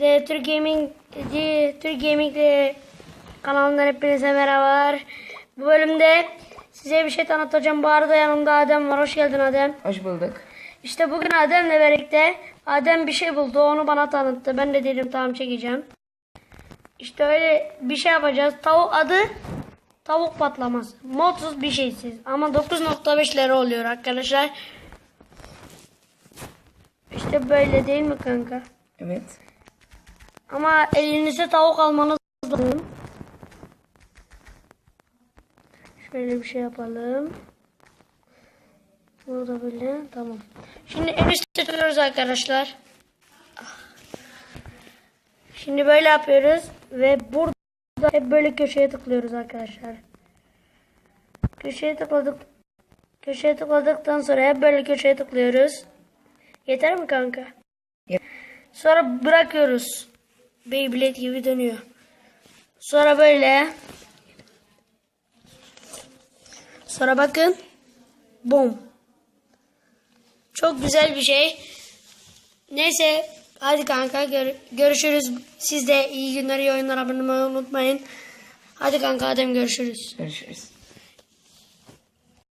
Ee, Türk Gaming Türk Gaming e, kanalından hepinize merhabalar. Bu bölümde size bir şey tanıtacağım. Bu arada yanımda Adem var. Hoş geldin Adem. Hoş bulduk. İşte bugün Adem'le birlikte Adem bir şey buldu. Onu bana tanıttı. Ben de dedim tamam çekeceğim. İşte öyle bir şey yapacağız. Tavuk adı tavuk patlaması. Modsuz bir şeysiz. Ama 9.5 lira oluyor arkadaşlar. İşte böyle değil mi kanka? Evet. Ama elinize tavuk almanız lazım. Şöyle bir şey yapalım. Burada böyle tamam. Şimdi en üstte tutuyoruz arkadaşlar. Şimdi böyle yapıyoruz ve burada hep böyle köşeye tıklıyoruz arkadaşlar. Köşeye tıkladık. Köşeye tıkladıktan sonra hep böyle köşeye tıklıyoruz. Yeter mi kanka? Yet- Sonra bırakıyoruz. Beyblade gibi dönüyor. Sonra böyle. Sonra bakın. Bom. Çok güzel bir şey. Neyse. Hadi kanka gör- görüşürüz. Siz de iyi günler, iyi oyunlar abone olmayı unutmayın. Hadi kanka Adem görüşürüz. Görüşürüz.